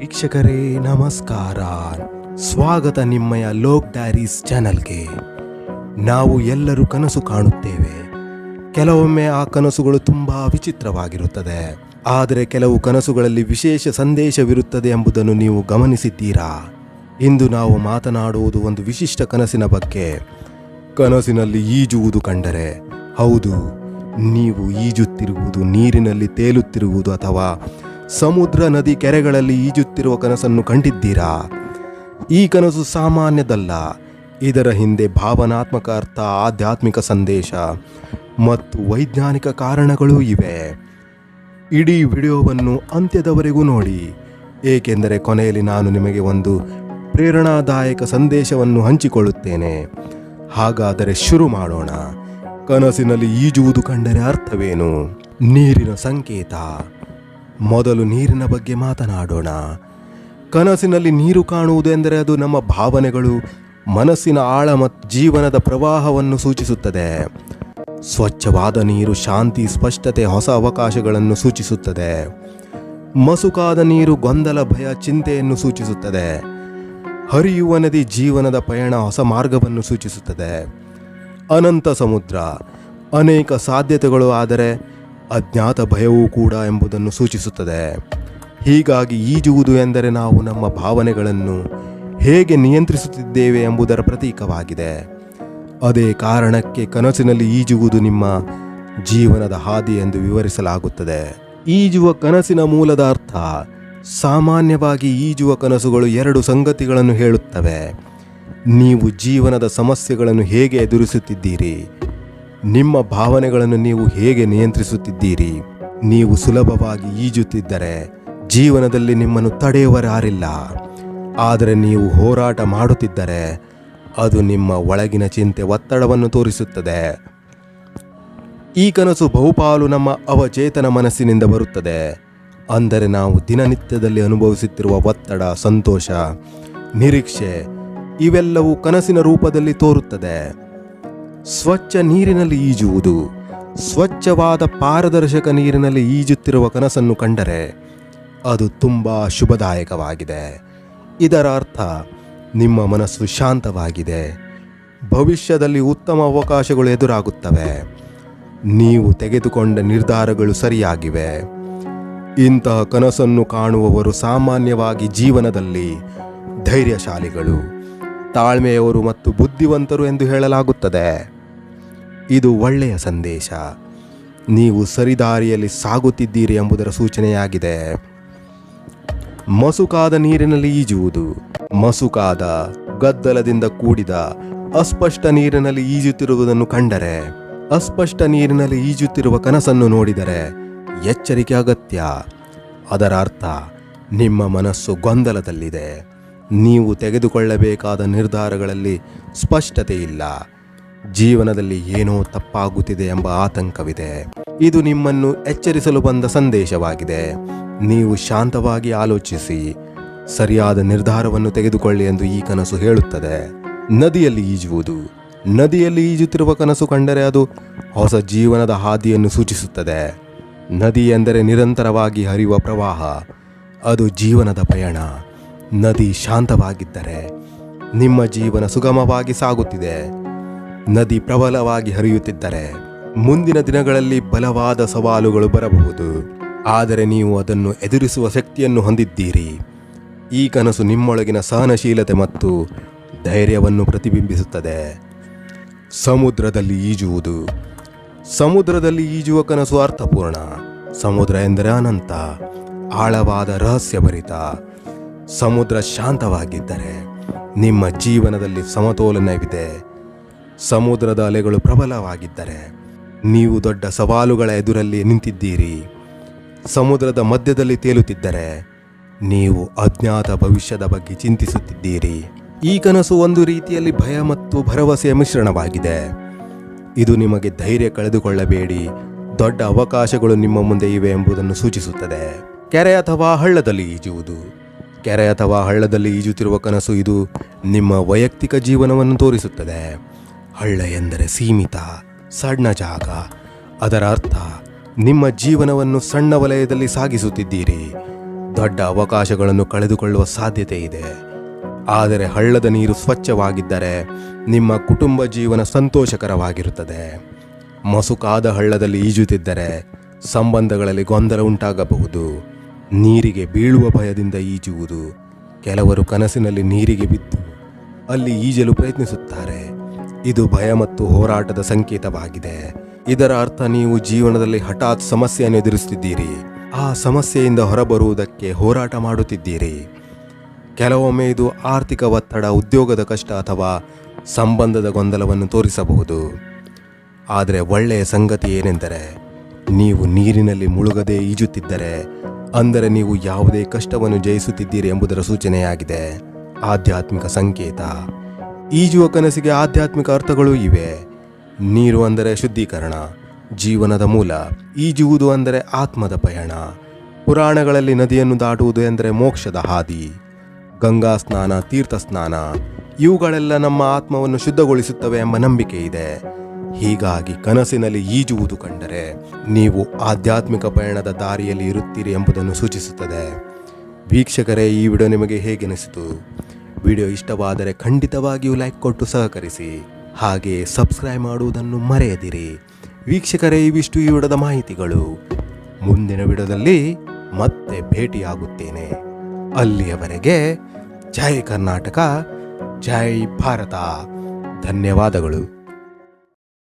ವೀಕ್ಷಕರೇ, ನಮಸ್ಕಾರ. ಸ್ವಾಗತ ನಿಮ್ಮಯ ಲೋಕ್ ಡ್ಯಾರೀಸ್ ಚಾನಲ್ಗೆ. ನಾವು ಎಲ್ಲರೂ ಕನಸು ಕಾಣುತ್ತೇವೆ. ಕೆಲವೊಮ್ಮೆ ಆ ಕನಸುಗಳು ತುಂಬಾ ವಿಚಿತ್ರವಾಗಿರುತ್ತದೆ. ಆದರೆ ಕೆಲವು ಕನಸುಗಳಲ್ಲಿ ವಿಶೇಷ ಸಂದೇಶವಿರುತ್ತದೆ ಎಂಬುದನ್ನು ನೀವು ಗಮನಿಸಿದ್ದೀರಾ? ಇಂದು ನಾವು ಮಾತನಾಡುವುದು ಒಂದು ವಿಶಿಷ್ಟ ಕನಸಿನ ಬಗ್ಗೆ. ಕನಸಿನಲ್ಲಿ ಈಜುವುದು ಕಂಡರೆ, ಹೌದು, ನೀವು ಈಜುತ್ತಿರುವುದು ನೀರಿನಲ್ಲಿ ತೇಲುತ್ತಿರುವುದು ಅಥವಾ ಸಮುದ್ರ ನದಿ ಕೆರೆಗಳಲ್ಲಿ ಈಜುತ್ತಿರುವ ಕನಸನ್ನು ಕಂಡಿದ್ದೀರಾ? ಈ ಕನಸು ಸಾಮಾನ್ಯದಲ್ಲ. ಇದರ ಹಿಂದೆ ಭಾವನಾತ್ಮಕ ಅರ್ಥ, ಆಧ್ಯಾತ್ಮಿಕ ಸಂದೇಶ ಮತ್ತು ವೈಜ್ಞಾನಿಕ ಕಾರಣಗಳು ಇವೆ. ಇಡೀ ವಿಡಿಯೋವನ್ನು ಅಂತ್ಯದವರೆಗೂ ನೋಡಿ. ಏಕೆಂದರೆ ಕೊನೆಯಲ್ಲಿ ನಾನು ನಿಮಗೆ ಒಂದು ಪ್ರೇರಣಾದಾಯಕ ಸಂದೇಶವನ್ನು ಹಂಚಿಕೊಳ್ಳುತ್ತೇನೆ. ಹಾಗಾದರೆ ಶುರು ಮಾಡೋಣ. ಕನಸಿನಲ್ಲಿ ಈಜುವುದು ಕಂಡರೆ ಅರ್ಥವೇನು? ನೀರಿನ ಸಂಕೇತ. ಮೊದಲು ನೀರಿನ ಬಗ್ಗೆ ಮಾತನಾಡೋಣ. ಕನಸಿನಲ್ಲಿ ನೀರು ಕಾಣುವುದೆಂದರೆ ಅದು ನಮ್ಮ ಭಾವನೆಗಳು, ಮನಸ್ಸಿನ ಆಳ ಮತ್ತು ಜೀವನದ ಪ್ರವಾಹವನ್ನು ಸೂಚಿಸುತ್ತದೆ. ಸ್ವಚ್ಛವಾದ ನೀರು ಶಾಂತಿ, ಸ್ಪಷ್ಟತೆ, ಹೊಸ ಅವಕಾಶಗಳನ್ನು ಸೂಚಿಸುತ್ತದೆ. ಮಸುಕಾದ ನೀರು ಗೊಂದಲ, ಭಯ, ಚಿಂತೆಯನ್ನು ಸೂಚಿಸುತ್ತದೆ. ಹರಿಯುವ ನದಿ ಜೀವನದ ಪಯಣ, ಹೊಸ ಮಾರ್ಗವನ್ನು ಸೂಚಿಸುತ್ತದೆ. ಅನಂತ ಸಮುದ್ರ, ಅನೇಕ ಸಾಧ್ಯತೆಗಳು ಆದರೆ ಅಜ್ಞಾತ ಭಯವೂ ಕೂಡ ಎಂಬುದನ್ನು ಸೂಚಿಸುತ್ತದೆ. ಹೀಗಾಗಿ ಈಜುವುದು ಎಂದರೆ ನಾವು ನಮ್ಮ ಭಾವನೆಗಳನ್ನು ಹೇಗೆ ನಿಯಂತ್ರಿಸುತ್ತಿದ್ದೇವೆ ಎಂಬುದರ ಪ್ರತೀಕವಾಗಿದೆ. ಅದೇ ಕಾರಣಕ್ಕೆ ಕನಸಿನಲ್ಲಿ ಈಜುವುದು ನಿಮ್ಮ ಜೀವನದ ಹಾದಿ ಎಂದು ವಿವರಿಸಲಾಗುತ್ತದೆ. ಈಜುವ ಕನಸಿನ ಮೂಲದ ಅರ್ಥ ಸಾಮಾನ್ಯವಾಗಿ ಈಜುವ ಕನಸುಗಳು ಎರಡು ಸಂಗತಿಗಳನ್ನು ಹೇಳುತ್ತವೆ. ನೀವು ಜೀವನದ ಸಮಸ್ಯೆಗಳನ್ನು ಹೇಗೆ ಎದುರಿಸುತ್ತಿದ್ದೀರಿ? ನಿಮ್ಮ ಭಾವನೆಗಳನ್ನು ನೀವು ಹೇಗೆ ನಿಯಂತ್ರಿಸುತ್ತಿದ್ದೀರಿ? ನೀವು ಸುಲಭವಾಗಿ ಈಜುತ್ತಿದ್ದರೆ ಜೀವನದಲ್ಲಿ ನಿಮ್ಮನ್ನು ತಡೆಯುವರಾರಿಲ್ಲ. ಆದರೆ ನೀವು ಹೋರಾಟ ಮಾಡುತ್ತಿದ್ದರೆ ಅದು ನಿಮ್ಮ ಒಳಗಿನ ಚಿಂತೆ ಒತ್ತಡವನ್ನು ತೋರಿಸುತ್ತದೆ. ಈ ಕನಸು ಬಹುಪಾಲು ನಮ್ಮ ಅವಚೇತನ ಮನಸ್ಸಿನಿಂದ ಬರುತ್ತದೆ. ಅಂದರೆ ನಾವು ದಿನನಿತ್ಯದಲ್ಲಿ ಅನುಭವಿಸುತ್ತಿರುವ ಒತ್ತಡ, ಸಂತೋಷ, ನಿರೀಕ್ಷೆ ಇವೆಲ್ಲವೂ ಕನಸಿನ ರೂಪದಲ್ಲಿ ತೋರುತ್ತದೆ. ಸ್ವಚ್ಛ ನೀರಿನಲ್ಲಿ ಈಜುವುದು, ಸ್ವಚ್ಛವಾದ ಪಾರದರ್ಶಕ ನೀರಿನಲ್ಲಿ ಈಜುತ್ತಿರುವ ಕನಸನ್ನು ಕಂಡರೆ ಅದು ತುಂಬ ಶುಭದಾಯಕವಾಗಿದೆ. ಇದರ ಅರ್ಥ ನಿಮ್ಮ ಮನಸ್ಸು ಶಾಂತವಾಗಿದೆ. ಭವಿಷ್ಯದಲ್ಲಿ ಉತ್ತಮ ಅವಕಾಶಗಳು ಎದುರಾಗುತ್ತವೆ. ನೀವು ತೆಗೆದುಕೊಂಡ ನಿರ್ಧಾರಗಳು ಸರಿಯಾಗಿವೆ. ಇಂತಹ ಕನಸನ್ನು ಕಾಣುವವರು ಸಾಮಾನ್ಯವಾಗಿ ಜೀವನದಲ್ಲಿ ಧೈರ್ಯಶಾಲಿಗಳು, ತಾಳ್ಮೆಯವರು ಮತ್ತು ಬುದ್ಧಿವಂತರು ಎಂದು ಹೇಳಲಾಗುತ್ತದೆ. ಇದು ಒಳ್ಳೆಯ ಸಂದೇಶ. ನೀವು ಸರಿದಾರಿಯಲ್ಲಿ ಸಾಗುತ್ತಿದ್ದೀರಿ ಎಂಬುದರ ಸೂಚನೆಯಾಗಿದೆ. ಮಸುಕಾದ ನೀರಿನಲ್ಲಿ ಈಜುವುದು, ಮಸುಕಾದ ಗದ್ದಲದಿಂದ ಕೂಡಿದ ಅಸ್ಪಷ್ಟ ನೀರಿನಲ್ಲಿ ಈಜುತ್ತಿರುವುದನ್ನು ಕಂಡರೆ, ಅಸ್ಪಷ್ಟ ನೀರಿನಲ್ಲಿ ಈಜುತ್ತಿರುವ ಕನಸನ್ನು ನೋಡಿದರೆ ಎಚ್ಚರಿಕೆ ಅಗತ್ಯ. ಅದರ ಅರ್ಥ, ನಿಮ್ಮ ಮನಸ್ಸು ಗೊಂದಲದಲ್ಲಿದೆ. ನೀವು ತೆಗೆದುಕೊಳ್ಳಬೇಕಾದ ನಿರ್ಧಾರಗಳಲ್ಲಿ ಸ್ಪಷ್ಟತೆ ಇಲ್ಲ ಜೀವನದಲ್ಲಿ ಏನೋ ತಪ್ಪಾಗುತ್ತಿದೆ ಎಂಬ ಆತಂಕವಿದೆ. ಇದು ನಿಮ್ಮನ್ನು ಎಚ್ಚರಿಸಲು ಬಂದ ಸಂದೇಶವಾಗಿದೆ. ನೀವು ಶಾಂತವಾಗಿ ಆಲೋಚಿಸಿ, ಸರಿಯಾದ ನಿರ್ಧಾರವನ್ನು ತೆಗೆದುಕೊಳ್ಳಿ ಎಂದು ಈ ಕನಸು ಹೇಳುತ್ತದೆ. ನದಿಯಲ್ಲಿ ಈಜುವುದು. ನದಿಯಲ್ಲಿ ಈಜುತ್ತಿರುವ ಕನಸು ಕಂಡರೆ ಅದು ಹೊಸ ಜೀವನದ ಹಾದಿಯನ್ನು ಸೂಚಿಸುತ್ತದೆ. ನದಿ ಎಂದರೆ ನಿರಂತರವಾಗಿ ಹರಿಯುವ ಪ್ರವಾಹ. ಅದು ಜೀವನದ ಪಯಣ. ನದಿ ಶಾಂತವಾಗಿದ್ದರೆ ನಿಮ್ಮ ಜೀವನ ಸುಗಮವಾಗಿ ಸಾಗುತ್ತಿದೆ. ನದಿ ಪ್ರಬಲವಾಗಿ ಹರಿಯುತ್ತಿದ್ದರೆ ಮುಂದಿನ ದಿನಗಳಲ್ಲಿ ಬಲವಾದ ಸವಾಲುಗಳು ಬರಬಹುದು. ಆದರೆ ನೀವು ಅದನ್ನು ಎದುರಿಸುವ ಶಕ್ತಿಯನ್ನು ಹೊಂದಿದ್ದೀರಿ. ಈ ಕನಸು ನಿಮ್ಮೊಳಗಿನ ಸಹನಶೀಲತೆ ಮತ್ತು ಧೈರ್ಯವನ್ನು ಪ್ರತಿಬಿಂಬಿಸುತ್ತದೆ. ಸಮುದ್ರದಲ್ಲಿ ಈಜುವುದು. ಸಮುದ್ರದಲ್ಲಿ ಈಜುವ ಕನಸು ಅರ್ಥಪೂರ್ಣ. ಸಮುದ್ರ ಎಂದರೆ ಅನಂತ, ಆಳವಾದ ರಹಸ್ಯಭರಿತ. ಸಮುದ್ರ ಶಾಂತವಾಗಿದ್ದರೆ ನಿಮ್ಮ ಜೀವನದಲ್ಲಿ ಸಮತೋಲನವಿದೆ. ಸಮುದ್ರದ ಅಲೆಗಳು ಪ್ರಬಲವಾಗಿದ್ದರೆ ನೀವು ದೊಡ್ಡ ಸವಾಲುಗಳ ಎದುರಲ್ಲಿ ನಿಂತಿದ್ದೀರಿ. ಸಮುದ್ರದ ಮಧ್ಯದಲ್ಲಿ ತೇಲುತ್ತಿದ್ದರೆ ನೀವು ಅಜ್ಞಾತ ಭವಿಷ್ಯದ ಬಗ್ಗೆ ಚಿಂತಿಸುತ್ತಿದ್ದೀರಿ. ಈ ಕನಸು ಒಂದು ರೀತಿಯಲ್ಲಿ ಭಯ ಮತ್ತು ಭರವಸೆಯ ಮಿಶ್ರಣವಾಗಿದೆ. ಇದು ನಿಮಗೆ ಧೈರ್ಯ ಕಳೆದುಕೊಳ್ಳಬೇಡಿ. ದೊಡ್ಡ ಅವಕಾಶಗಳು ನಿಮ್ಮ ಮುಂದೆ ಇವೆ ಎಂಬುದನ್ನು ಸೂಚಿಸುತ್ತದೆ. ಕೆರೆ ಅಥವಾ ಹಳ್ಳದಲ್ಲಿ ಈಜುವುದು. ಕೆರೆ ಅಥವಾ ಹಳ್ಳದಲ್ಲಿ ಈಜುತ್ತಿರುವ ಕನಸು ಇದು ನಿಮ್ಮ ವೈಯಕ್ತಿಕ ಜೀವನವನ್ನು ತೋರಿಸುತ್ತದೆ. ಹಳ್ಳ ಎಂದರೆ ಸೀಮಿತ, ಸಣ್ಣ ಜಾಗ. ಅದರ ಅರ್ಥ, ನಿಮ್ಮ ಜೀವನವನ್ನು ಸಣ್ಣ ವಲಯದಲ್ಲಿ ಸಾಗಿಸುತ್ತಿದ್ದೀರಿ. ದೊಡ್ಡ ಅವಕಾಶಗಳನ್ನು ಕಳೆದುಕೊಳ್ಳುವ ಸಾಧ್ಯತೆ ಇದೆ. ಆದರೆ ಹಳ್ಳದ ನೀರು ಸ್ವಚ್ಛವಾಗಿದ್ದರೆ ನಿಮ್ಮ ಕುಟುಂಬ ಜೀವನ ಸಂತೋಷಕರವಾಗಿರುತ್ತದೆ. ಮಸುಕಾದ ಹಳ್ಳದಲ್ಲಿ ಈಜುತ್ತಿದ್ದರೆ ಸಂಬಂಧಗಳಲ್ಲಿ ಗೊಂದಲ ಉಂಟಾಗಬಹುದು. ನೀರಿಗೆ ಬೀಳುವ ಭಯದಿಂದ ಈಜುವುದು. ಕೆಲವರು ಕನಸಿನಲ್ಲಿ ನೀರಿಗೆ ಬಿದ್ದು ಅಲ್ಲಿ ಈಜಲು ಪ್ರಯತ್ನಿಸುತ್ತಾರೆ. ಇದು ಭಯ ಮತ್ತು ಹೋರಾಟದ ಸಂಕೇತವಾಗಿದೆ. ಇದರ ಅರ್ಥ ನೀವು ಜೀವನದಲ್ಲಿ ಹಠಾತ್ ಸಮಸ್ಯೆಯನ್ನು ಎದುರಿಸುತ್ತಿದ್ದೀರಿ. ಆ ಸಮಸ್ಯೆಯಿಂದ ಹೊರಬರುವುದಕ್ಕೆ ಹೋರಾಟ ಮಾಡುತ್ತಿದ್ದೀರಿ. ಕೆಲವೊಮ್ಮೆ ಇದು ಆರ್ಥಿಕ ಒತ್ತಡ, ಉದ್ಯೋಗದ ಕಷ್ಟ ಅಥವಾ ಸಂಬಂಧದ ಗೊಂದಲವನ್ನು ತೋರಿಸಬಹುದು. ಆದರೆ ಒಳ್ಳೆಯ ಸಂಗತಿ ಏನೆಂದರೆ, ನೀವು ನೀರಿನಲ್ಲಿ ಮುಳುಗದೆ ಈಜುತ್ತಿದ್ದರೆ, ಅಂದರೆ ನೀವು ಯಾವುದೇ ಕಷ್ಟವನ್ನು ಜಯಿಸುತ್ತಿದ್ದೀರಿ ಎಂಬುದರ ಸೂಚನೆಯಾಗಿದೆ. ಆಧ್ಯಾತ್ಮಿಕ ಸಂಕೇತ. ಈಜುವ ಕನಸಿಗೆ ಆಧ್ಯಾತ್ಮಿಕ ಅರ್ಥಗಳು ಇವೆ. ನೀರು ಅಂದರೆ ಶುದ್ಧೀಕರಣ, ಜೀವನದ ಮೂಲ, ಈಜುವುದು ಅಂದರೆ ಆತ್ಮದ ಪಯಣ, ಪುರಾಣಗಳಲ್ಲಿ ನದಿಯನ್ನು ದಾಟುವುದು ಎಂದರೆ ಮೋಕ್ಷದ ಹಾದಿ, ಗಂಗಾ ಸ್ನಾನ, ತೀರ್ಥ ಸ್ನಾನ, ಇವುಗಳೆಲ್ಲ ನಮ್ಮ ಆತ್ಮವನ್ನು ಶುದ್ಧಗೊಳಿಸುತ್ತವೆ ಎಂಬ ನಂಬಿಕೆ ಇದೆ. ಹೀಗಾಗಿ ಕನಸಿನಲ್ಲಿ ಈಜುವುದು ಕಂಡರೆ ನೀವು ಆಧ್ಯಾತ್ಮಿಕ ಪಯಣದ ದಾರಿಯಲ್ಲಿ ಇರುತ್ತೀರಿ ಎಂಬುದನ್ನು ಸೂಚಿಸುತ್ತದೆ. ವೀಕ್ಷಕರೇ, ಈ ವಿಡಿಯೋ ನಿಮಗೆ ಹೇಗೆನಿಸಿತು? ವಿಡಿಯೋ ಇಷ್ಟವಾದರೆ ಖಂಡಿತವಾಗಿಯೂ ಲೈಕ್ ಕೊಟ್ಟು ಸಹಕರಿಸಿ. ಹಾಗೆ ಸಬ್ಸ್ಕ್ರೈಬ್ ಮಾಡುವುದನ್ನು ಮರೆಯದಿರಿ. ವೀಕ್ಷಕರೇ, ಇವಿಷ್ಟು ಈ ವಿಡದ ಮಾಹಿತಿಗಳು. ಮುಂದಿನ ವಿಡದಲ್ಲಿ ಮತ್ತೆ ಭೇಟಿಯಾಗುತ್ತೇನೆ. ಅಲ್ಲಿಯವರೆಗೆ ಜೈ ಕರ್ನಾಟಕ, ಜೈ ಭಾರತ. ಧನ್ಯವಾದಗಳು.